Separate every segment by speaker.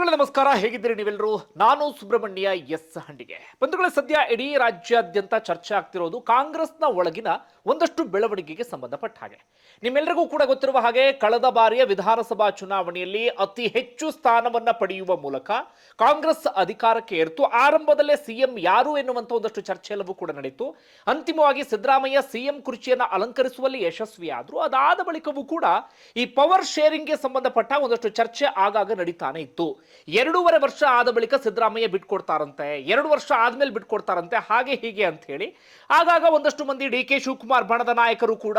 Speaker 1: ಬಂಧುಗಳೇ ನಮಸ್ಕಾರ, ಹೇಗಿದ್ದೀರಿ ನೀವೆಲ್ಲರೂ? ನಾನು ಸುಬ್ರಹ್ಮಣ್ಯ ಎಸ್ ಹಂಡಿಗೆ. ಬಂಧುಗಳ, ಸದ್ಯ ಇಡೀ ರಾಜ್ಯಾದ್ಯಂತ ಚರ್ಚೆ ಆಗ್ತಿರೋದು ಕಾಂಗ್ರೆಸ್ನ ಒಳಗಿನ ಒಂದಷ್ಟು ಬೆಳವಣಿಗೆಗೆ ಸಂಬಂಧಪಟ್ಟ ಹಾಗೆ. ನಿಮ್ಮೆಲ್ಲರಿಗೂ ಕೂಡ ಗೊತ್ತಿರುವ ಹಾಗೆ ಕಳೆದ ಬಾರಿಯ ವಿಧಾನಸಭಾ ಚುನಾವಣೆಯಲ್ಲಿ ಅತಿ ಹೆಚ್ಚು ಸ್ಥಾನವನ್ನ ಪಡೆಯುವ ಮೂಲಕ ಕಾಂಗ್ರೆಸ್ ಅಧಿಕಾರಕ್ಕೆ ಏರ್ತು, ಆರಂಭದಲ್ಲೇ ಸಿಎಂ ಯಾರು ಎನ್ನುವಂತ ಒಂದಷ್ಟು ಚರ್ಚೆ ಎಲ್ಲವೂ ಕೂಡ ನಡೆಯಿತು ಅಂತಿಮವಾಗಿ ಸಿದ್ದರಾಮಯ್ಯ ಸಿಎಂ ಕುರ್ಚಿಯನ್ನು ಅಲಂಕರಿಸುವಲ್ಲಿ ಯಶಸ್ವಿಯಾದ್ರು. ಅದಾದ ಬಳಿಕವೂ ಕೂಡ ಈ ಪವರ್ ಶೇರಿಂಗ್ಗೆ ಸಂಬಂಧಪಟ್ಟ ಒಂದಷ್ಟು ಚರ್ಚೆ ಆಗಾಗ ನಡೀತಾನೆ ಇತ್ತು. ಎರಡೂವರೆ ವರ್ಷ ಆದ ಬಳಿಕ ಸಿದ್ದರಾಮಯ್ಯ ಬಿಟ್ಕೊಡ್ತಾರಂತೆ. ಎರಡು ವರ್ಷ ಆದ್ಮೇಲೆ ಬಿಟ್ಕೊಡ್ತಾರಂತೆ. ಹಾಗೆ ಹೀಗೆ ಅಂತ ಹೇಳಿ. ಆಗಾಗ ಒಂದಷ್ಟು ಮಂದಿ ಡಿ ಕೆ ಶಿವಕುಮಾರ್ ಬಣದ ನಾಯಕರು ಕೂಡ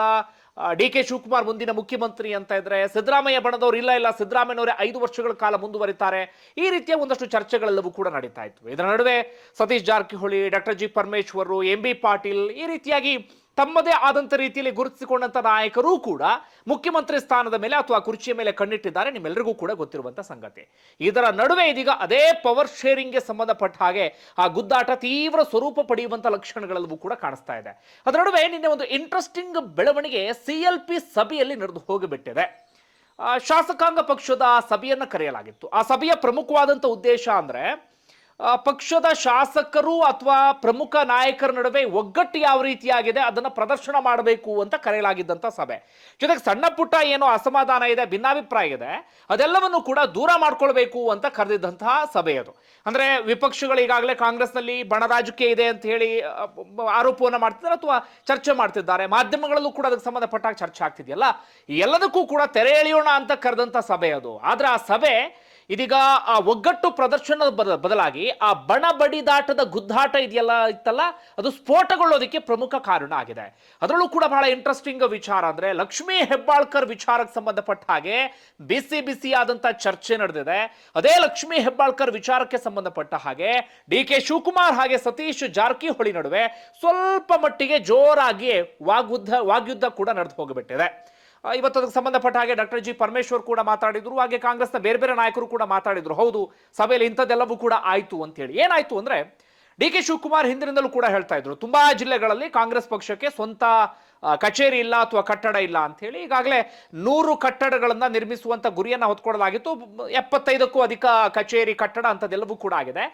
Speaker 1: ಡಿ ಕೆ ಶಿವಕುಮಾರ್ ಮುಂದಿನ ಮುಖ್ಯಮಂತ್ರಿ ಅಂತ ಇದ್ರೆ ಸಿದ್ದರಾಮಯ್ಯ ಬಣದವ್ರು ಇಲ್ಲ ಇಲ್ಲ, ಸಿದ್ದರಾಮಯ್ಯನವರೇ ಐದು ವರ್ಷಗಳ ಕಾಲ ಮುಂದುವರಿತಾರೆ. ಈ ರೀತಿಯ ಒಂದಷ್ಟು ಚರ್ಚೆಗಳೆಲ್ಲವೂ ಕೂಡ ನಡೀತಾ ಇತ್ತು ಇದರ ನಡುವೆ Satish Jarkiholi, doctor G Parameshwar, M B Patil ಈ ರೀತಿಯಾಗಿ ತಮ್ಮದೇ ಆದಂಥ ರೀತಿಯಲ್ಲಿ ಗುರುತಿಸಿಕೊಂಡಂತ ನಾಯಕರೂ ಕೂಡ ಮುಖ್ಯಮಂತ್ರಿ ಸ್ಥಾನದ ಮೇಲೆ ಅಥವಾ ಕುರ್ಚಿಯ ಮೇಲೆ ಕಣ್ಣಿಟ್ಟಿದ್ದಾರೆ. ನಿಮ್ಮೆಲ್ಲರಿಗೂ ಕೂಡ ಗೊತ್ತಿರುವಂತ ಸಂಗತಿ. ಇದರ ನಡುವೆ ಇದೀಗ ಅದೇ ಪವರ್ ಶೇರಿಂಗ್ಗೆ ಸಂಬಂಧಪಟ್ಟ ಹಾಗೆ ಆ ಗುದ್ದಾಟ ತೀವ್ರ ಸ್ವರೂಪ ಪಡೆಯುವಂತ ಲಕ್ಷಣಗಳಲ್ಲೂ ಕೂಡ ಕಾಣಿಸ್ತಾ ಇದೆ. ಅದರ ನಡುವೆ ನಿನ್ನೆ ಒಂದು ಇಂಟ್ರೆಸ್ಟಿಂಗ್ ಬೆಳವಣಿಗೆ ಸಿ ಎಲ್ ಪಿ ಸಭೆಯಲ್ಲಿ ನಡೆದು ಹೋಗಿಬಿಟ್ಟಿದೆ. ಶಾಸಕಾಂಗ ಪಕ್ಷದ ಸಭೆಯನ್ನು ಕರೆಯಲಾಗಿತ್ತು. ಆ ಸಭೆಯ ಪ್ರಮುಖವಾದಂಥ ಉದ್ದೇಶ ಅಂದ್ರೆ ಪಕ್ಷದ ಶಾಸಕರು ಅಥವಾ ಪ್ರಮುಖ ನಾಯಕರ ನಡುವೆ ಒಗ್ಗಟ್ಟು ಯಾವ ರೀತಿಯಾಗಿದೆ ಅದನ್ನು ಪ್ರದರ್ಶನ ಮಾಡಬೇಕು ಅಂತ ಕರೆಯಲಾಗಿದ್ದಂಥ ಸಭೆ. ಜೊತೆಗೆ ಸಣ್ಣ ಪುಟ್ಟ ಏನು ಅಸಮಾಧಾನ ಇದೆ, ಭಿನ್ನಾಭಿಪ್ರಾಯ ಇದೆ, ಅದೆಲ್ಲವನ್ನು ಕೂಡ ದೂರ ಮಾಡ್ಕೊಳ್ಬೇಕು ಅಂತ ಕರೆದಿದ್ದಂತಹ ಸಭೆ ಅದು. ಅಂದ್ರೆ ವಿಪಕ್ಷಗಳು ಈಗಾಗಲೇ ಕಾಂಗ್ರೆಸ್ನಲ್ಲಿ ಬಣ ರಾಜಕೀಯ ಇದೆ ಅಂತ ಹೇಳಿ ಆರೋಪವನ್ನು ಮಾಡ್ತಿದ್ದಾರೆ ಅಥವಾ ಚರ್ಚೆ ಮಾಡ್ತಿದ್ದಾರೆ? ಮಾಧ್ಯಮಗಳಲ್ಲೂ ಕೂಡ ಅದಕ್ಕೆ ಸಂಬಂಧಪಟ್ಟಾಗ ಚರ್ಚೆ ಆಗ್ತಿದೆಯಲ್ಲ? ಎಲ್ಲದಕ್ಕೂ ಕೂಡ ತೆರೆ ಎಳೆಯೋಣ ಅಂತ ಕರೆದಂತ ಸಭೆ ಅದು. ಆದ್ರೆ ಆ ಸಭೆ ಇದೀಗ ಆ ಒಗ್ಗಟ್ಟು ಪ್ರದರ್ಶನದ ಬದ, ಬದಲಾಗಿ ಆ ಬಣ ಬಡಿದಾಟದ ಗುದ್ದಾಟ ಇದೆಯಲ್ಲ ಇತ್ತಲ್ಲ, ಅದು ಸ್ಫೋಟಗೊಳ್ಳೋದಕ್ಕೆ ಪ್ರಮುಖ ಕಾರಣ ಆಗಿದೆ. ಅದರಲ್ಲೂ ಕೂಡ ಬಹಳ ಇಂಟ್ರೆಸ್ಟಿಂಗ್ ವಿಚಾರ ಅಂದ್ರೆ ಲಕ್ಷ್ಮೀ ಹೆಬ್ಬಾಳ್ಕರ್ ವಿಚಾರಕ್ಕೆ ಸಂಬಂಧಪಟ್ಟ ಹಾಗೆ ಬಿಸಿ ಬಿಸಿ ಆದಂತ ಚರ್ಚೆ ನಡೆದಿದೆ. ಅದೇ ಲಕ್ಷ್ಮೀ ಹೆಬ್ಬಾಳ್ಕರ್ ವಿಚಾರಕ್ಕೆ ಸಂಬಂಧಪಟ್ಟ ಹಾಗೆ ಡಿ ಕೆ ಶಿವಕುಮಾರ್ ಹಾಗೆ ಸತೀಶ್ ಜಾರಕಿಹೊಳಿ ನಡುವೆ ಸ್ವಲ್ಪ ಮಟ್ಟಿಗೆ ಜೋರಾಗಿ ವಾಗ್ಯುದ್ಧ ವಾಗ್ಯುದ್ಧ ಕೂಡ ನಡೆದು ಹೋಗಿಬಿಟ್ಟಿದೆ. ಇವತ್ತು ಅದಕ್ಕೆ ಸಂಬಂಧಪಟ್ಟ ಹಾಗೆ ಡಾಕ್ಟರ್ ಜಿ ಪರಮೇಶ್ವರ್ ಕೂಡ ಮಾತಾಡಿದ್ರು, ಹಾಗೆ ಕಾಂಗ್ರೆಸ್ನ ಬೇರೆ ಬೇರೆ ನಾಯಕರು ಕೂಡ ಮಾತಾಡಿದ್ರು. ಹೌದು, ಸಭೆಯಲ್ಲಿ ಇಂಥದ್ದೆಲ್ಲವೂ ಕೂಡ ಆಯಿತು ಅಂತೇಳಿ ಏನಾಯ್ತು ಅಂದ್ರೆ ಡಿ ಕೆ ಶಿವಕುಮಾರ್ ಹಿಂದಿನಿಂದಲೂ ಕೂಡ ಹೇಳ್ತಾ ಇದ್ರು, ತುಂಬಾ ಜಿಲ್ಲೆಗಳಲ್ಲಿ ಕಾಂಗ್ರೆಸ್ ಪಕ್ಷಕ್ಕೆ ಸ್ವಂತ ಕಚೇರಿ ಇಲ್ಲ ಅಥವಾ ಕಟ್ಟಡ ಇಲ್ಲ ಅಂತ ಹೇಳಿ ಈಗಾಗಲೇ ನೂರು ಕಟ್ಟಡಗಳನ್ನು ನಿರ್ಮಿಸುವಂತ ಗುರಿಯನ್ನ ಹೊತ್ಕೊಡಲಾಗಿತ್ತು. ಎಪ್ಪತ್ತೈದಕ್ಕೂ ಅಧಿಕ ಕಚೇರಿ, ಕಟ್ಟಡ ಅಂತದೆಲ್ಲವೂ ಕೂಡ ಆಗಿದೆ.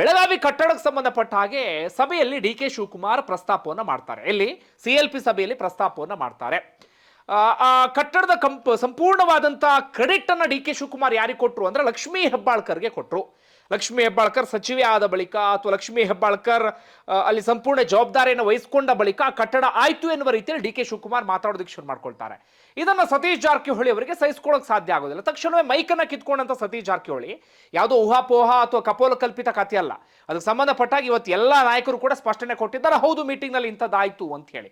Speaker 1: ಬೆಳಗಾವಿ ಕಟ್ಟಡಕ್ಕೆ ಸಂಬಂಧಪಟ್ಟ ಹಾಗೆ ಸಭೆಯಲ್ಲಿ ಡಿ ಕೆ ಶಿವಕುಮಾರ್ ಪ್ರಸ್ತಾಪವನ್ನು ಮಾಡ್ತಾರೆ. ಇಲ್ಲಿ ಸಿ ಎಲ್ ಪಿ ಸಭೆಯಲ್ಲಿ ಪ್ರಸ್ತಾಪವನ್ನು ಮಾಡ್ತಾರೆ. ಆ, ಕಟ್ಟಡದ ಕಂಪ್ ಸಂಪೂರ್ಣವಾದಂತಹ ಕ್ರೆಡಿಟ್ ಅನ್ನ ಡಿ ಕೆ ಶಿವಕುಮಾರ್ ಯಾರಿಗೆ ಕೊಟ್ಟರು ಅಂದ್ರೆ ಲಕ್ಷ್ಮೀ ಹೆಬ್ಬಾಳ್ಕರ್ಗೆ ಕೊಟ್ಟರು ಲಕ್ಷ್ಮೀ ಹೆಬ್ಬಾಳ್ಕರ್ ಸಚಿವೆ ಆದ ಬಳಿಕ ಅಥವಾ ಲಕ್ಷ್ಮೀ ಹೆಬ್ಬಾಳ್ಕರ್ ಅಲ್ಲಿ ಸಂಪೂರ್ಣ ಜವಾಬ್ದಾರಿಯನ್ನು ವಹಿಸಿಕೊಂಡ ಬಳಿಕ ಕಟ್ಟಡ ಆಯ್ತು ಎನ್ನುವ ರೀತಿಯಲ್ಲಿ ಡಿ ಕೆ ಶಿವಕುಮಾರ್ ಮಾತಾಡೋದಕ್ಕೆ ಶುರು ಮಾಡ್ಕೊಳ್ತಾರೆ. ಇದನ್ನ ಸತೀಶ್ ಜಾರಕಿಹೊಳಿ ಅವರಿಗೆ ಸಹಿಸ್ಕೊಳ್ಳೋಕೆ ಸಾಧ್ಯ ಆಗೋದಿಲ್ಲ. ತಕ್ಷಣವೇ ಮೈಕನ್ನ ಕಿತ್ಕೊಂಡಂತ ಸತೀಶ್ ಜಾರಕಿಹೊಳಿ, ಯಾವುದೋ ಊಹಾಪೋಹ ಅಥವಾ ಕಪೋಲ ಕಲ್ಪಿತ ಕಥೆ ಅಲ್ಲ. ಅದಕ್ಕೆ ಸಂಬಂಧಪಟ್ಟಾಗಿ ಇವತ್ತು ಎಲ್ಲ ನಾಯಕರು ಕೂಡ ಸ್ಪಷ್ಟನೆ ಕೊಟ್ಟಿದ್ದಾರೆ. ಹೌದು, ಮೀಟಿಂಗ್ನಲ್ಲಿ ಇಂಥದ್ದಾಯ್ತು ಅಂತ ಹೇಳಿ.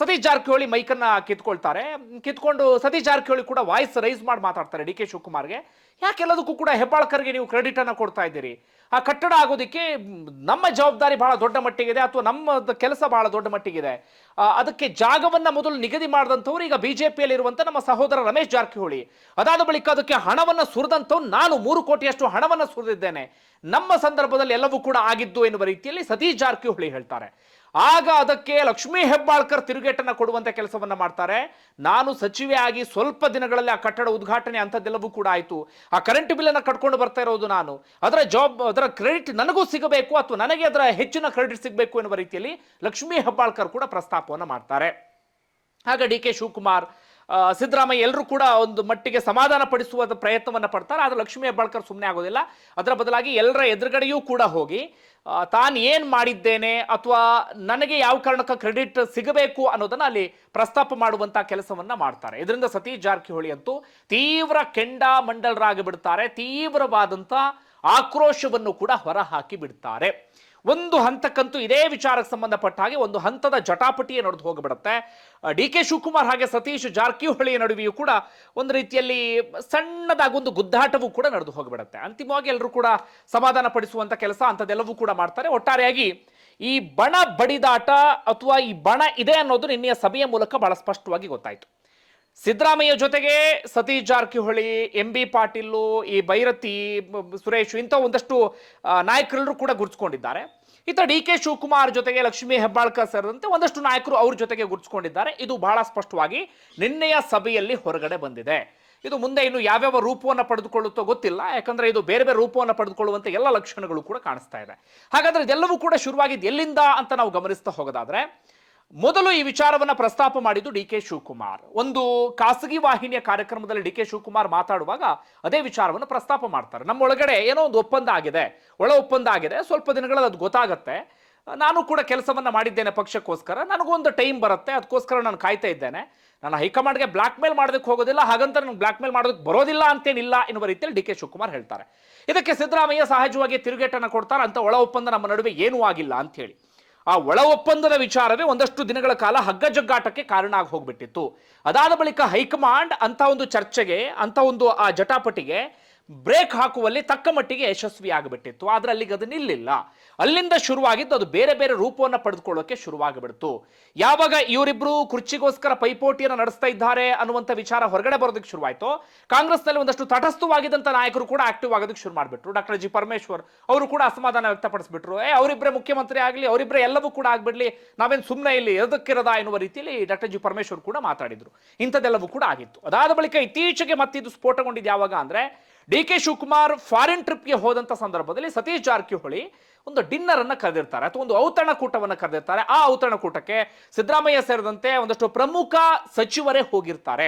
Speaker 1: ಸತೀಶ್ ಜಾರಕಿಹೊಳಿ ಮೈಕನ್ನ ಕಿತ್ಕೊಳ್ತಾರೆ. ಕಿತ್ಕೊಂಡು ಸತೀಶ್ ಜಾರಕಿಹೊಳಿ ಕೂಡ ವಾಯ್ಸ್ ರೈಸ್ ಮಾಡಿ ಮಾತಾಡ್ತಾರೆ ಡಿ ಕೆ ಶಿವಕುಮಾರ್ಗೆ. ಯಾಕೆಲ್ಲದಕ್ಕೂ ಕೂಡ ಹೆಬ್ಬಾಳ್ಕರ್ಗೆ ನೀವು ಕ್ರೆಡಿಟ್ ಅನ್ನ ಕೊಡ್ತಾ ಇದ್ದೀರಿ? ಆ ಕಟ್ಟಡ ಆಗೋದಕ್ಕೆ ನಮ್ಮ ಜವಾಬ್ದಾರಿ ಬಹಳ ದೊಡ್ಡ ಮಟ್ಟಿಗಿದೆ ಅಥವಾ ನಮ್ಮ ಕೆಲಸ ಬಹಳ ದೊಡ್ಡ ಮಟ್ಟಿಗಿದೆ. ಅದಕ್ಕೆ ಜಾಗವನ್ನ ಮೊದಲು ನಿಗದಿ ಮಾಡಿದಂಥವ್ರು ಈಗ ಬಿಜೆಪಿಯಲ್ಲಿ ಇರುವಂತ ನಮ್ಮ ಸಹೋದರ ರಮೇಶ್ ಜಾರಕಿಹೊಳಿ. ಅದಾದ ಬಳಿಕ ಅದಕ್ಕೆ ಹಣವನ್ನ ಸುರಿದಂಥವ್ರು ನಾನು ಮೂರು ಕೋಟಿಯಷ್ಟು ಹಣವನ್ನ ಸುರಿದಿದ್ದೇನೆ. ನಮ್ಮ ಸಂದರ್ಭದಲ್ಲಿ ಎಲ್ಲವೂ ಕೂಡ ಆಗಿದ್ದು ಎನ್ನುವ ರೀತಿಯಲ್ಲಿ ಸತೀಶ್ ಜಾರಕಿಹೊಳಿ ಹೇಳ್ತಾರೆ. ಆಗ ಅದಕ್ಕೆ ಲಕ್ಷ್ಮೀ ಹೆಬ್ಬಾಳ್ಕರ್ ತಿರುಗೇಟನ್ನು ಕೊಡುವಂತ ಕೆಲಸವನ್ನ ಮಾಡ್ತಾರೆ. ನಾನು ಸಚಿವೆ ಆಗಿ ಸ್ವಲ್ಪ ದಿನಗಳಲ್ಲಿ ಆ ಕಟ್ಟಡ ಉದ್ಘಾಟನೆ ಅಂಥದ್ದೆಲ್ಲವೂ ಕೂಡ ಆಯಿತು. ಆ ಕರೆಂಟ್ ಬಿಲ್ ಅನ್ನ ಕಟ್ಕೊಂಡು ಬರ್ತಾ ಇರೋದು ನಾನು. ಅದರ ಜಾಬ್ ಅದರ ಕ್ರೆಡಿಟ್ ನನಗೂ ಸಿಗಬೇಕು ಅಥವಾ ನನಗೆ ಅದರ ಹೆಚ್ಚಿನ ಕ್ರೆಡಿಟ್ ಸಿಗಬೇಕು ಎನ್ನುವ ರೀತಿಯಲ್ಲಿ ಲಕ್ಷ್ಮೀ ಹೆಬ್ಬಾಳ್ಕರ್ ಕೂಡ ಪ್ರಸ್ತಾಪವನ್ನು ಮಾಡ್ತಾರೆ. ಆಗ ಡಿ ಕೆ ಶಿವಕುಮಾರ್ ಸಿದ್ದರಾಮಯ್ಯ ಎಲ್ಲರೂ ಕೂಡ ಒಂದು ಮಟ್ಟಿಗೆ ಸಮಾಧಾನ ಪಡಿಸುವ ಪ್ರಯತ್ನವನ್ನು ಪಡ್ತಾರೆ, ಆದರೆ ಲಕ್ಷ್ಮೀ ಹೆಬ್ಬಾಳ್ಕರ್ ಸುಮ್ಮನೆ ಆಗೋದಿಲ್ಲ. ಅದರ ಬದಲಾಗಿ ಎಲ್ಲರ ಎದುರುಗಡೆಯೂ ಕೂಡ ಹೋಗಿ ತಾನು ಏನು ಮಾಡಿದ್ದೇನೆ ಅಥವಾ ನನಗೆ ಯಾವ ಕಾರಣಕ್ಕೆ ಕ್ರೆಡಿಟ್ ಸಿಗಬೇಕು ಅನ್ನೋದನ್ನು ಅಲ್ಲಿ ಪ್ರಸ್ತಾಪ ಮಾಡುವಂಥ ಕೆಲಸವನ್ನು ಮಾಡ್ತಾರೆ. ಇದರಿಂದ ಸತೀಶ್ ಜಾರಕಿಹೊಳಿ ಅಂತೂ ತೀವ್ರ ಕೆಂಡ ಮಂಡಲರಾಗಿ ಬಿಡ್ತಾರೆ, ತೀವ್ರವಾದಂತ ಆಕ್ರೋಶವನ್ನು ಕೂಡ ಹೊರಹಾಕಿ ಬಿಡ್ತಾರೆ. ಒಂದು ಹಂತಕ್ಕಂತೂ ಇದೇ ವಿಚಾರಕ್ಕೆ ಸಂಬಂಧಪಟ್ಟ ಹಾಗೆ ಒಂದು ಹಂತದ ಜಟಾಪಟಿಯೇ ನಡೆದು ಹೋಗಿಬಿಡುತ್ತೆ. ಡಿ ಕೆ ಶಿವಕುಮಾರ್ ಹಾಗೆ ಸತೀಶ್ ಜಾರಕಿಹೊಳಿಯ ನಡುವೆಯೂ ಕೂಡ ಒಂದು ರೀತಿಯಲ್ಲಿ ಸಣ್ಣದಾಗಿ ಒಂದು ಗುದ್ದಾಟವೂ ಕೂಡ ನಡೆದು ಹೋಗಿಬಿಡುತ್ತೆ. ಅಂತಿಮವಾಗಿ ಎಲ್ಲರೂ ಕೂಡ ಸಮಾಧಾನ ಪಡಿಸುವಂಥ ಕೆಲಸ ಅಂಥದ್ದೆಲ್ಲವೂ ಕೂಡ ಮಾಡ್ತಾರೆ. ಒಟ್ಟಾರೆಯಾಗಿ ಈ ಬಣ ಬಡಿದಾಟ ಅಥವಾ ಈ ಬಣ ಇದೆ ಅನ್ನೋದು ನಿನ್ನೆಯ ಸಭೆಯ ಮೂಲಕ ಬಹಳ ಸ್ಪಷ್ಟವಾಗಿ ಗೊತ್ತಾಯಿತು. ಸಿದ್ದರಾಮಯ್ಯ ಜೊತೆಗೆ ಸತೀಶ್ ಜಾರಕಿಹೊಳಿ, ಎಂ ಬಿ ಪಾಟೀಲು, ಈ ಭೈರತಿ ಸುರೇಶ್ ಇಂಥ ಒಂದಷ್ಟು ನಾಯಕರೆಲ್ಲರೂ ಕೂಡ ಗುರುತಿಸ್ಕೊಂಡಿದ್ದಾರೆ. ಇತ್ತ ಡಿ ಕೆ ಶಿವಕುಮಾರ್ ಜೊತೆಗೆ ಲಕ್ಷ್ಮೀ ಹೆಬ್ಬಾಳ್ಕರ್ ಸೇರಿದಂತೆ ಒಂದಷ್ಟು ನಾಯಕರು ಅವ್ರ ಜೊತೆಗೆ ಗುರುತಿಸ್ಕೊಂಡಿದ್ದಾರೆ. ಇದು ಬಹಳ ಸ್ಪಷ್ಟವಾಗಿ ನಿನ್ನೆಯ ಸಭೆಯಲ್ಲಿ ಹೊರಗಡೆ ಬಂದಿದೆ. ಇದು ಮುಂದೆ ಇನ್ನು ಯಾವ್ಯಾವ ರೂಪವನ್ನು ಪಡೆದುಕೊಳ್ಳುತ್ತೋ ಗೊತ್ತಿಲ್ಲ. ಯಾಕಂದ್ರೆ ಇದು ಬೇರೆ ಬೇರೆ ರೂಪವನ್ನು ಪಡೆದುಕೊಳ್ಳುವಂತ ಎಲ್ಲ ಲಕ್ಷಣಗಳು ಕೂಡ ಕಾಣಿಸ್ತಾ ಇದೆ. ಹಾಗಾದ್ರೆ ಇದೆಲ್ಲವೂ ಕೂಡ ಶುರುವಾಗಿದ್ದು ಎಲ್ಲಿಂದ ಅಂತ ನಾವು ಗಮನಿಸ್ತಾ ಹೋಗೋದಾದ್ರೆ ಮೊದಲು ಈ ವಿಚಾರವನ್ನ ಪ್ರಸ್ತಾಪ ಮಾಡಿದ್ದು ಡಿ ಕೆ ಶಿವಕುಮಾರ್. ಒಂದು ಖಾಸಗಿ ವಾಹಿನಿಯ ಕಾರ್ಯಕ್ರಮದಲ್ಲಿ ಡಿ ಕೆ ಶಿವಕುಮಾರ್ ಮಾತಾಡುವಾಗ ಅದೇ ವಿಚಾರವನ್ನು ಪ್ರಸ್ತಾಪ ಮಾಡ್ತಾರೆ. ನಮ್ಮ ಒಳಗಡೆ ಏನೋ ಒಂದು ಒಪ್ಪಂದ ಆಗಿದೆ, ಒಳ ಒಪ್ಪಂದ ಆಗಿದೆ, ಸ್ವಲ್ಪ ದಿನಗಳಲ್ಲಿ ಅದು ಗೊತ್ತಾಗತ್ತೆ. ನಾನು ಕೂಡ ಕೆಲಸವನ್ನ ಮಾಡಿದ್ದೇನೆ ಪಕ್ಷಕ್ಕೋಸ್ಕರ, ನನಗೊಂದು ಟೈಮ್ ಬರುತ್ತೆ, ಅದಕ್ಕೋಸ್ಕರ ನಾನು ಕಾಯ್ತಾ ಇದ್ದೇನೆ. ನಾನು ಹೈಕಮಾಂಡ್ಗೆ ಬ್ಲ್ಯಾಕ್ ಮೇಲ್ ಮಾಡೋದಕ್ಕೆ ಹೋಗೋದಿಲ್ಲ, ಹಾಗಂತ ನನಗೆ ಬ್ಲ್ಯಾಕ್ ಮೇಲ್ ಮಾಡೋದಕ್ಕೆ ಬರೋದಿಲ್ಲ ಅಂತೇನಿಲ್ಲ ಎನ್ನುವ ರೀತಿಯಲ್ಲಿ ಡಿ ಕೆ ಶಿವಕುಮಾರ್ ಹೇಳ್ತಾರೆ. ಇದಕ್ಕೆ ಸಿದ್ದರಾಮಯ್ಯ ಸಹಜವಾಗಿ ತಿರುಗೇಟನ್ನು ಕೊಡ್ತಾರೆ, ಅಂತ ಒಳ ಒಪ್ಪಂದ ನಮ್ಮ ನಡುವೆ ಏನೂ ಆಗಿಲ್ಲ ಅಂತ ಹೇಳಿ ಆ ಒಳ ಒಪ್ಪಂದದ ವಿಚಾರವೇ ಒಂದಷ್ಟು ದಿನಗಳ ಕಾಲ ಹಗ್ಗಜಗ್ಗಾಟಕ್ಕೆ ಕಾರಣ ಆಗಿ ಹೋಗ್ಬಿಟ್ಟಿತ್ತು. ಅದಾದ ಬಳಿಕ ಹೈಕಮಾಂಡ್ ಅಂತ ಒಂದು ಚರ್ಚೆಗೆ ಅಂತ ಒಂದು ಆ ಜಟಾಪಟಿಗೆ ಬ್ರೇಕ್ ಹಾಕುವಲ್ಲಿ ತಕ್ಕ ಮಟ್ಟಿಗೆ ಯಶಸ್ವಿ ಆಗಿಬಿಟ್ಟಿತ್ತು ಆದ್ರೆ ಅಲ್ಲಿಗೆ ಅದು ನಿಲ್ಲಿಲ್ಲ. ಅಲ್ಲಿಂದ ಶುರುವಾಗಿದ್ದು ಅದು ಬೇರೆ ಬೇರೆ ರೂಪವನ್ನು ಪಡೆದುಕೊಳ್ಳೋಕೆ ಶುರುವಾಗಿಬಿಡ್ತು. ಯಾವಾಗ ಇವರಿಬ್ರು ಕುರ್ಚಿಗೋಸ್ಕರ ಪೈಪೋಟಿಯನ್ನು ನಡೆಸ್ತಾ ಇದ್ದಾರೆ ಅನ್ನುವಂಥ ವಿಚಾರ ಹೊರಗಡೆ ಬರೋದಕ್ಕೆ ಶುರುವಾಯಿತು. ಕಾಂಗ್ರೆಸ್ನಲ್ಲಿ ಒಂದಷ್ಟು ತಟಸ್ಥವಾಗಿದ್ದಂಥ ನಾಯಕರು ಕೂಡ ಆಕ್ಟಿವ್ ಆಗೋದಕ್ಕೆ ಶುರು ಮಾಡಿಬಿಟ್ರು. ಡಾಕ್ಟರ್ ಜಿ ಪರಮೇಶ್ವರ್ ಅವರು ಕೂಡ ಅಸಮಾಧಾನ ವ್ಯಕ್ತಪಡಿಸ್ಬಿಟ್ರು. ಏ ಅವರಿಬ್ಬರೇ ಮುಖ್ಯಮಂತ್ರಿ ಆಗಲಿ ಅವರಿಬ್ಬರೇ ಎಲ್ಲವೂ ಕೂಡ ಆಗ್ಬಿಡ್ಲಿ, ನಾವೇನು ಸುಮ್ಮನೆ ಇಲ್ಲಿ ಎದಕ್ಕಿರದ ಎನ್ನುವ ರೀತಿಯಲ್ಲಿ ಡಾಕ್ಟರ್ ಜಿ ಪರಮೇಶ್ವರ್ ಕೂಡ ಮಾತಾಡಿದ್ರು. ಇಂಥದ್ದೆಲ್ಲವೂ ಕೂಡ ಆಗಿತ್ತು. ಅದಾದ ಬಳಿಕ ಇತ್ತೀಚೆಗೆ ಮತ್ತಿದು ಸ್ಫೋಟಗೊಂಡಿದ್ದು ಯಾವಾಗ ಅಂದ್ರೆ ಡಿ ಕೆ ಶಿವಕುಮಾರ್ ಫಾರಿನ್ ಟ್ರಿಪ್ಗೆ ಹೋದಂಥ ಸಂದರ್ಭದಲ್ಲಿ ಸತೀಶ್ ಜಾರಕಿಹೊಳಿ ಒಂದು ಡಿನ್ನರ್ ಅನ್ನು ಕರೆದಿರ್ತಾರೆ ಅಥವಾ ಒಂದು ಔತಣಕೂಟವನ್ನು ಕರೆದಿರ್ತಾರೆ. ಆ ಔತಣಕೂಟಕ್ಕೆ ಸಿದ್ದರಾಮಯ್ಯ ಸೇರಿದಂತೆ ಒಂದಷ್ಟು ಪ್ರಮುಖ ಸಚಿವರೇ ಹೋಗಿರ್ತಾರೆ.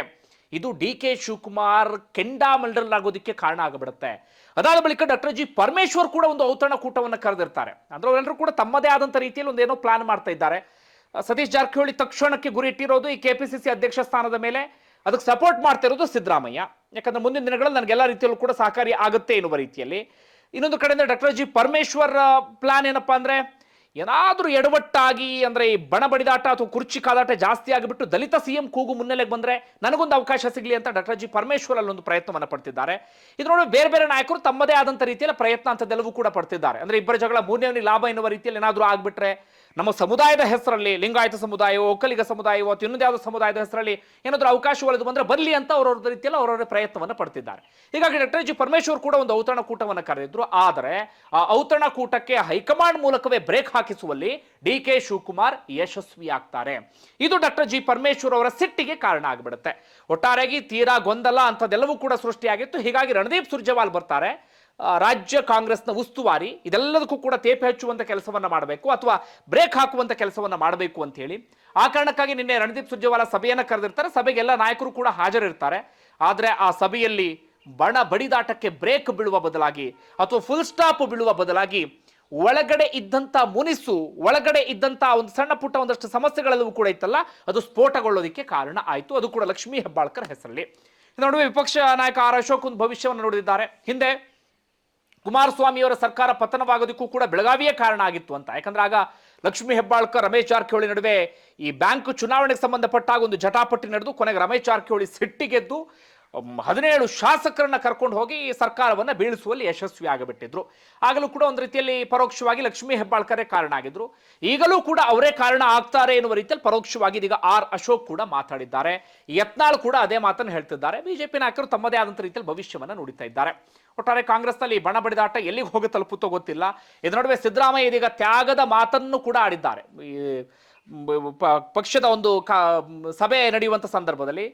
Speaker 1: ಇದು ಡಿ ಕೆ ಶಿವಕುಮಾರ್ ಕೆಂಡಾಮಂಡಲಾಗೋದಕ್ಕೆ ಕಾರಣ ಆಗಿಬಿಡುತ್ತೆ. ಅದಾದ ಬಳಿಕ ಡಾಕ್ಟರ್ ಜಿ ಪರಮೇಶ್ವರ್ ಕೂಡ ಒಂದು ಔತಣಕೂಟವನ್ನು ಕರೆದಿರ್ತಾರೆ. ಅಂದ್ರೆ ಅವರೆಲ್ಲರೂ ಕೂಡ ತಮ್ಮದೇ ಆದಂಥ ರೀತಿಯಲ್ಲಿ ಒಂದೇನೋ ಪ್ಲಾನ್ ಮಾಡ್ತಾ ಇದ್ದಾರೆ. ಸತೀಶ್ ಜಾರಕಿಹೊಳಿ ತಕ್ಷಣಕ್ಕೆ ಗುರಿ ಇಟ್ಟಿರೋದು ಈ ಕೆಪಿಸಿಸಿ ಅಧ್ಯಕ್ಷ ಸ್ಥಾನದ ಮೇಲೆ. ಅದಕ್ಕೆ ಸಪೋರ್ಟ್ ಮಾಡ್ತಿರೋದು ಸಿದ್ದರಾಮಯ್ಯ. ಯಾಕಂದ್ರೆ ಮುಂದಿನ ದಿನಗಳಲ್ಲಿ ನನಗೆಲ್ಲ ರೀತಿಯಲ್ಲೂ ಕೂಡ ಸಹಕಾರಿ ಆಗುತ್ತೆ ಎನ್ನುವ ರೀತಿಯಲ್ಲಿ. ಇನ್ನೊಂದು ಕಡೆಯಿಂದ ಡಾಕ್ಟರ್ ಜಿ ಪರಮೇಶ್ವರ್ ಪ್ಲಾನ್ ಏನಪ್ಪಾ ಅಂದ್ರೆ, ಏನಾದರೂ ಎಡವಟ್ಟಾಗಿ ಅಂದ್ರೆ ಈ ಬಣ ಬಡಿದಾಟ ಅಥವಾ ಕುರ್ಚಿ ಕಾದಾಟ ಜಾಸ್ತಿ ಆಗಿಬಿಟ್ಟು ದಲಿತ ಸಿಎಂ ಕೂಗು ಮುನ್ನೆಲೆಗೆ ಬಂದ್ರೆ ನನಗೊಂದು ಅವಕಾಶ ಸಿಗಲಿ ಅಂತ ಡಾಕ್ಟರ್ ಜಿ ಪರಮೇಶ್ವರ್ ಅಲ್ಲೊಂದು ಪ್ರಯತ್ನವನ್ನು ಪಡ್ತಿದ್ದಾರೆ. ಇದು ನೋಡಿ ಬೇರೆ ಬೇರೆ ನಾಯಕರು ತಮ್ಮದೇ ಆದಂಥ ರೀತಿಯಲ್ಲಿ ಪ್ರಯತ್ನ ಅಂತದೆಲ್ಲವೂ ಕೂಡ ಪಡ್ತಿದ್ದಾರೆ. ಅಂದ್ರೆ ಇಬ್ಬರ ಜಗಳ ಮೂರನೇ ಲಾಭ ಎನ್ನುವ ರೀತಿಯಲ್ಲಿ ಏನಾದರೂ ಆಗ್ಬಿಟ್ರೆ ನಮ್ಮ ಸಮುದಾಯದ ಹೆಸರಲ್ಲಿ, ಲಿಂಗಾಯತ ಸಮುದಾಯವೋ, ಒಕ್ಕಲಿಗ ಸಮುದಾಯವೋ, ಅಥವಾ ಇನ್ನೊಂದು ಯಾವುದೋ ಸಮುದಾಯದ ಹೆಸರಲ್ಲಿ ಏನಾದರೂ ಅವಕಾಶ ಒಳೆದು ಬಂದರೆ ಬರಲಿ ಅಂತ ಅವರವ್ರ ರೀತಿಯಲ್ಲಿ ಅವರವರ ಪ್ರಯತ್ನವನ್ನು ಪಡ್ತಿದ್ದಾರೆ. ಹೀಗಾಗಿ ಡಾಕ್ಟರ್ ಜಿ ಪರಮೇಶ್ವರ್ ಕೂಡ ಒಂದು ಔತರಣ ಕೂಟವನ್ನು ಕರೆದಿದ್ರು. ಆದರೆ ಆ ಔತರಣ ಕೂಟಕ್ಕೆ ಹೈಕಮಾಂಡ್ ಮೂಲಕವೇ ಬ್ರೇಕ್ ಹಾಕಿಸುವಲ್ಲಿ ಡಿ ಕೆ ಶಿವಕುಮಾರ್ ಯಶಸ್ವಿಯಾಗ್ತಾರೆ ಇದು ಡಾಕ್ಟರ್ ಜಿ ಪರಮೇಶ್ವರ್ ಅವರ ಸಿಟ್ಟಿಗೆ ಕಾರಣ ಆಗಿಬಿಡುತ್ತೆ. ಒಟ್ಟಾರೆಯಾಗಿ ತೀರಾ ಗೊಂದಲ ಅಂಥದ್ದೆಲ್ಲವೂ ಕೂಡ ಸೃಷ್ಟಿಯಾಗಿತ್ತು. ಹೀಗಾಗಿ ರಣದೀಪ್ ಸುರ್ಜೇವಾಲ್ ಬರ್ತಾರೆ. ರಾಜ್ಯ ಕಾಂಗ್ರೆಸ್ನ ಉಸ್ತುವಾರಿ, ಇದೆಲ್ಲದಕ್ಕೂ ಕೂಡ ತೇಪೆ ಹಚ್ಚುವಂಥ ಕೆಲಸವನ್ನು ಮಾಡಬೇಕು ಅಥವಾ ಬ್ರೇಕ್ ಹಾಕುವಂಥ ಕೆಲಸವನ್ನು ಮಾಡಬೇಕು ಅಂತ ಹೇಳಿ. ಆ ಕಾರಣಕ್ಕಾಗಿ ನಿನ್ನೆ ರಣದೀಪ್ ಸುರ್ಜೇವಾಲ ಸಭೆಯನ್ನು ಕರೆದಿರ್ತಾರೆ. ಸಭೆಗೆ ಎಲ್ಲ ನಾಯಕರು ಕೂಡ ಹಾಜರಿರ್ತಾರೆ. ಆದರೆ ಆ ಸಭೆಯಲ್ಲಿ ಬಣ ಬಡಿದಾಟಕ್ಕೆ ಬ್ರೇಕ್ ಬೀಳುವ ಬದಲಾಗಿ ಅಥವಾ ಫುಲ್ ಸ್ಟಾಪ್ ಬೀಳುವ ಬದಲಾಗಿ ಒಳಗಡೆ ಇದ್ದಂಥ ಮುನಿಸು, ಒಳಗಡೆ ಇದ್ದಂಥ ಒಂದು ಸಣ್ಣ ಪುಟ್ಟ ಒಂದಷ್ಟು ಸಮಸ್ಯೆಗಳೆಲ್ಲವೂ ಕೂಡ ಇತ್ತಲ್ಲ, ಅದು ಸ್ಫೋಟಗೊಳ್ಳೋದಕ್ಕೆ ಕಾರಣ ಆಯಿತು. ಅದು ಕೂಡ ಲಕ್ಷ್ಮೀ ಹೆಬ್ಬಾಳ್ಕರ್ ಹೆಸರಲ್ಲಿ. ನಡುವೆ ವಿಪಕ್ಷ ನಾಯಕ ಆರ್ ಅಶೋಕ್ ಒಂದು ಭವಿಷ್ಯವನ್ನು ನೋಡಿದ್ದಾರೆ. ಹಿಂದೆ ಕುಮಾರಸ್ವಾಮಿಯವರ ಸರ್ಕಾರ ಪತನವಾಗೋದಕ್ಕೂ ಕೂಡ ಬೆಳಗಾವಿಯೇ ಕಾರಣ ಆಗಿತ್ತು ಅಂತ. ಯಾಕಂದ್ರೆ ಆಗ ಲಕ್ಷ್ಮೀ ಹೆಬ್ಬಾಳ್ಕರ್, ರಮೇಶ್ ಜಾರಕಿಹೊಳಿ ನಡುವೆ ಈ ಬ್ಯಾಂಕ್ ಚುನಾವಣೆಗೆ ಸಂಬಂಧಪಟ್ಟಾಗ ಒಂದು ಜಟಾಪಟ್ಟಿ ನಡೆದು ಕೊನೆಗೆ ರಮೇಶ್ ಜಾರಕಿಹೊಳಿ ಸಿಟ್ಟಿಗೆದ್ದು ಹದಿನೇಳು ಶಾಸಕರನ್ನ ಕರ್ಕೊಂಡು ಹೋಗಿ ಈ ಸರ್ಕಾರವನ್ನ ಬೀಳಿಸುವಲ್ಲಿ ಯಶಸ್ವಿ ಆಗಿಬಿಟ್ಟಿದ್ರು. ಆಗಲೂ ಕೂಡ ಒಂದು ರೀತಿಯಲ್ಲಿ ಪರೋಕ್ಷವಾಗಿ ಲಕ್ಷ್ಮೀ ಹೆಬ್ಬಾಳ್ಕರೇ ಕಾರಣ ಆಗಿದ್ರು. ಈಗಲೂ ಕೂಡ ಅವರೇ ಕಾರಣ ಆಗ್ತಾರೆ ಎನ್ನುವ ರೀತಿಯಲ್ಲಿ ಪರೋಕ್ಷವಾಗಿ ಇದೀಗ ಆರ್ ಅಶೋಕ್ ಕೂಡ ಮಾತಾಡಿದ್ದಾರೆ. ಯತ್ನಾಳ್ ಕೂಡ ಅದೇ ಮಾತನ್ನು ಹೇಳ್ತಿದ್ದಾರೆ. ಬಿಜೆಪಿ ನಾಯಕರು ತಮ್ಮದೇ ಆದಂಥ ರೀತಿಯಲ್ಲಿ ಭವಿಷ್ಯವನ್ನ ನುಡಿತಾ ಇದ್ದಾರೆ. ಒಟ್ಟಾರೆ ಕಾಂಗ್ರೆಸ್ನಲ್ಲಿ ಬಣ ಬಡಿದಾಟ ಎಲ್ಲಿಗೆ ಹೋಗಿ ತಲುಪುತ್ತೋ ಗೊತ್ತಿಲ್ಲ. ಇದರ ನಡುವೆ ಸಿದ್ದರಾಮಯ್ಯ ಇದೀಗ ತ್ಯಾಗದ ಮಾತನ್ನು ಕೂಡ ಆಡಿದ್ದಾರೆ. ಪಕ್ಷದ ಒಂದು ಸಭೆ ನಡೆಯುವಂಥ ಸಂದರ್ಭದಲ್ಲಿ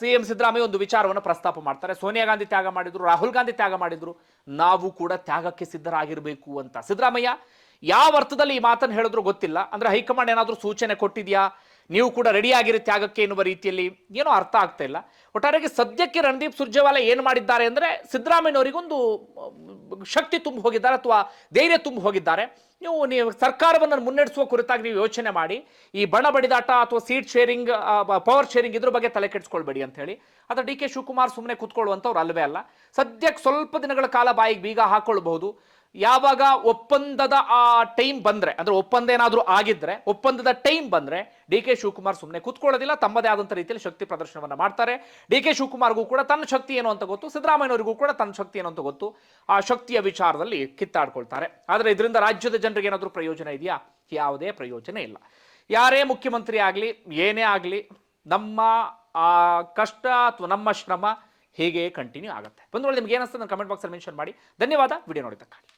Speaker 1: ಸಿ ಎಂ ಸಿದ್ದರಾಮಯ್ಯ ಒಂದು ವಿಚಾರವನ್ನು ಪ್ರಸ್ತಾಪ ಮಾಡ್ತಾರೆ. ಸೋನಿಯಾ ಗಾಂಧಿ ತ್ಯಾಗ ಮಾಡಿದ್ರು, ರಾಹುಲ್ ಗಾಂಧಿ ತ್ಯಾಗ ಮಾಡಿದ್ರು, ನಾವು ಕೂಡ ತ್ಯಾಗಕ್ಕೆ ಸಿದ್ಧರಾಗಿರಬೇಕು ಅಂತ. ಸಿದ್ದರಾಮಯ್ಯ ಯಾವ ಅರ್ಥದಲ್ಲಿ ಈ ಮಾತನ್ನು ಹೇಳಿದ್ರು ಗೊತ್ತಿಲ್ಲ. ಅಂದ್ರೆ ಹೈಕಮಾಂಡ್ ಏನಾದರೂ ಸೂಚನೆ ಕೊಟ್ಟಿದ್ಯಾ? ನೀವು ಕೂಡ ರೆಡಿ ಆಗಿರಿ ತ್ಯಾಗಕ್ಕೆ ಎನ್ನುವ ರೀತಿಯಲ್ಲಿ ಏನೋ ಅರ್ಥ ಆಗ್ತಾ ಇಲ್ಲ. ಒಟ್ಟಾರೆಗೆ ಸದ್ಯಕ್ಕೆ ರಣದೀಪ್ ಸುರ್ಜೇವಾಲ ಏನು ಮಾಡಿದ್ದಾರೆ ಅಂದ್ರೆ ಸಿದ್ದರಾಮಯ್ಯನವರಿಗೊಂದು ಅವರಿಗೊಂದು ಶಕ್ತಿ ತುಂಬಿ ಹೋಗಿದ್ದಾರೆ ಅಥವಾ ಧೈರ್ಯ ತುಂಬಿ ಹೋಗಿದ್ದಾರೆ. ನೀವು ನೀವು ಸರ್ಕಾರವನ್ನು ಮುನ್ನಡೆಸುವ ಕುರಿತಾಗಿ ನೀವು ಯೋಚನೆ ಮಾಡಿ. ಈ ಬಣ ಬಡಿದಾಟ ಅಥವಾ ಸೀಟ್ ಶೇರಿಂಗ್ ಪವರ್ ಶೇರಿಂಗ್ ಇದ್ರ ಬಗ್ಗೆ ತಲೆ ಕೆಡಿಸ್ಕೊಳ್ಬೇಡಿ ಅಂತ ಹೇಳಿ. ಅಥವಾ ಡಿ ಕೆ ಶಿವಕುಮಾರ್ ಸುಮ್ಮನೆ ಕೂತ್ಕೊಳ್ಳುವಂಥವ್ರು ಅಲ್ಲವೇ ಅಲ್ಲ. ಸದ್ಯಕ್ಕೆ ಸ್ವಲ್ಪ ದಿನಗಳ ಕಾಲ ಬಾಯಿಗೆ ಬೀಗ ಹಾಕೊಳ್ಬಹುದು. ಯಾವಾಗ ಒಪ್ಪಂದದ ಆ ಟೈಮ್ ಬಂದ್ರೆ, ಅಂದ್ರೆ ಒಪ್ಪಂದ ಏನಾದರೂ ಆಗಿದ್ರೆ, ಒಪ್ಪಂದದ ಟೈಮ್ ಬಂದ್ರೆ ಡಿ ಕೆ ಶಿವಕುಮಾರ್ ಸುಮ್ಮನೆ ಕೂತ್ಕೊಳ್ಳೋದಿಲ್ಲ, ತಮ್ಮದೇ ಆದಂಥ ರೀತಿಯಲ್ಲಿ ಶಕ್ತಿ ಪ್ರದರ್ಶನವನ್ನ ಮಾಡ್ತಾರೆ. ಡಿ ಕೆ ಶಿವಕುಮಾರ್ಗೂ ಕೂಡ ತನ್ನ ಶಕ್ತಿ ಏನು ಅಂತ ಗೊತ್ತು, ಸಿದ್ದರಾಮಯ್ಯನವರಿಗೂ ಕೂಡ ತನ್ನ ಶಕ್ತಿ ಏನು ಅಂತ ಗೊತ್ತು, ಆ ಶಕ್ತಿಯ ವಿಚಾರದಲ್ಲಿ ಕಿತ್ತಾಡ್ಕೊಳ್ತಾರೆ. ಆದರೆ ಇದರಿಂದ ರಾಜ್ಯದ ಜನರಿಗೆ ಏನಾದರೂ ಪ್ರಯೋಜನ ಇದೆಯಾ? ಯಾವುದೇ ಪ್ರಯೋಜನ ಇಲ್ಲ. ಯಾರೇ ಮುಖ್ಯಮಂತ್ರಿ ಆಗಲಿ, ಏನೇ ಆಗಲಿ, ನಮ್ಮ, ಆ, ಕಷ್ಟ ಅಥವಾ ನಮ್ಮ ಶ್ರಮ ಹೇಗೆ ಕಂಟಿನ್ಯೂ ಆಗುತ್ತೆ? ಬಂದು ನಿಮ್ಗೆ ಏನಿಸ್ತದೆ ಕಮೆಂಟ್ ಬಾಕ್ಸಲ್ಲಿ ಮೆನ್ಷನ್ ಮಾಡಿ. ಧನ್ಯವಾದ. ವಿಡಿಯೋ ನೋಡಿದ್ದಕ್ಕಾಗಿ.